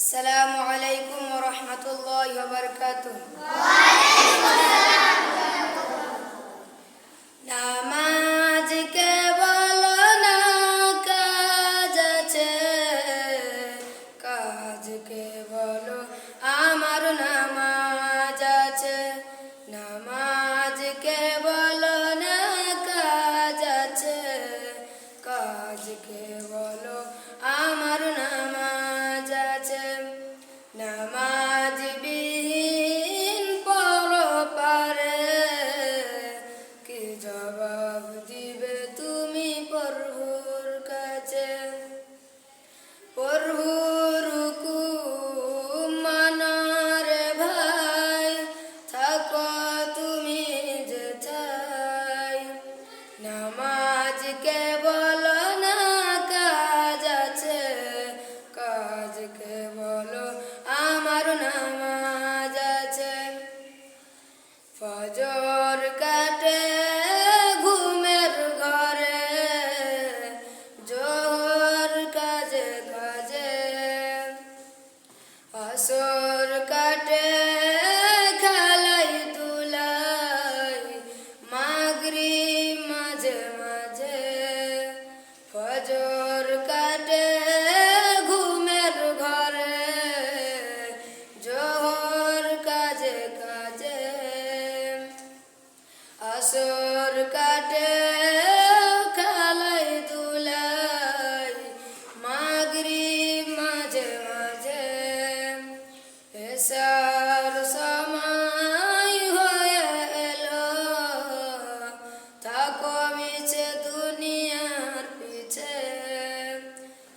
আসসালামু আলাইকুম ওয়া রাহমাতুল্লাহি ওয়া বারাকাতুহু। ওয়া আলাইকুম আসসালাম কাজ আছে? কাজ কেবল ফজর কাটে ঘুমের ঘরে জোহর কাজে কাজে আসর আসর কাটে খালাই দুলাই মাগরি মাঝে মাঝে। এসার সময় হয়ে এলো, থাকো মিছে দুনিয়ার পিছে।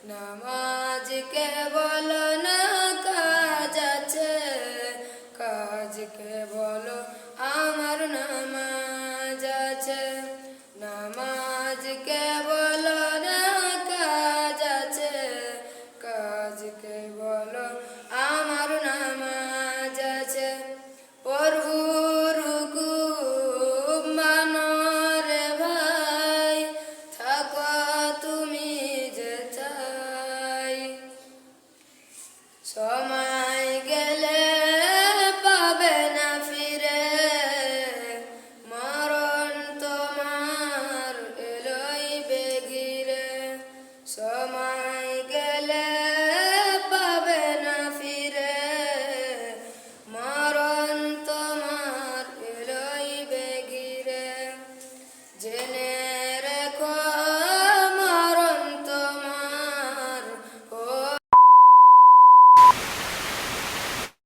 নামাজকে বলো না কাজ আছে, কাজকে বলো